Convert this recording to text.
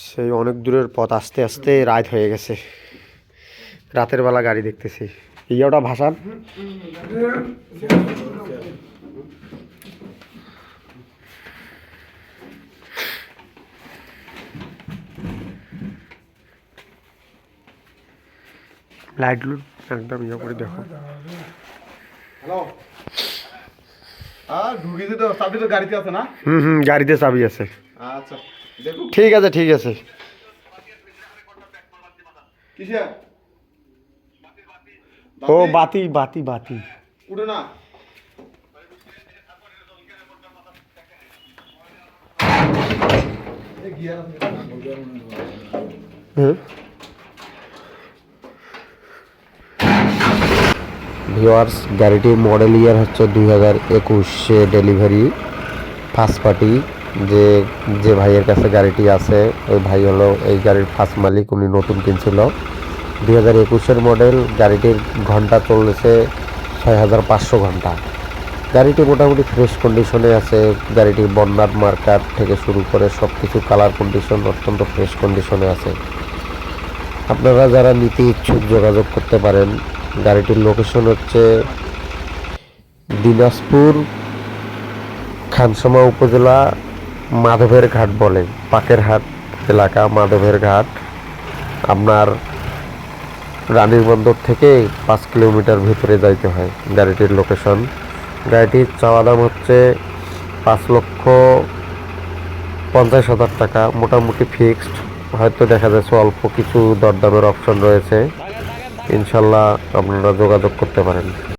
সেই অনেক দূরের পথ আস্তে আস্তে রাত হয়ে গেছে। রাতের বেলা গাড়ি দেখতেছি। ইয়েটা ভাসান লাইট লুট একদম ইয়ে করে দেখো। হ্যালো। আর ঢুকিয়েছে তো চাবি তো গাড়িতে আছে না? হুম হুম গাড়িতে চাবি আছে। আচ্ছা। ঠিক আছে ঠিক আছে। ও বাতি? বাতি বাতি উঠে না। ভিওয়ার্স গাড়িটির মডেল ইয়ার হচ্ছে দুই হাজার একুশে ডেলিভারি ফার্স্ট পার্টি যে যে ভাইয়ের কাছে গাড়িটি আছে, ওই ভাই হলো এই গাড়ির ফার্স্ট মালিক, উনি নতুন কিনছিল। দুই হাজার একুশের মডেল গাড়িটির ঘণ্টা চলেছে ছয় হাজার পাঁচশো ঘণ্টা। গাড়িটি মোটামুটি ফ্রেশ কন্ডিশনে আছে, গাড়িটির বন্যার মার্কার থেকে শুরু করে সব কিছু কালার কন্ডিশন অত্যন্ত ফ্রেশ কন্ডিশনে আছে। আপনারা যারা নিতে ইচ্ছুক যোগাযোগ করতে পারেন, গাড়িটির লোকেশন হচ্ছে দিনাজপুর, খানসামা উপজেলা মাধবের ঘাট বলে পাকের হাট এলাকা, মাধবের ঘাট। আপনার রানীর বন্দর থেকে পাঁচ কিলোমিটার ভিতরে যাইতে হয় গাড়িটির লোকেশন গাড়িটির চাওয়া দাম হচ্ছে পাঁচ লক্ষ পঞ্চাশ হাজার টাকা, মোটামুটি ফিক্সড হয়তো দেখা যাচ্ছে অল্প কিছু দরদামের অপশন রয়েছে। ইনশাল্লাহ আপনারা যোগাযোগ করতে পারেন।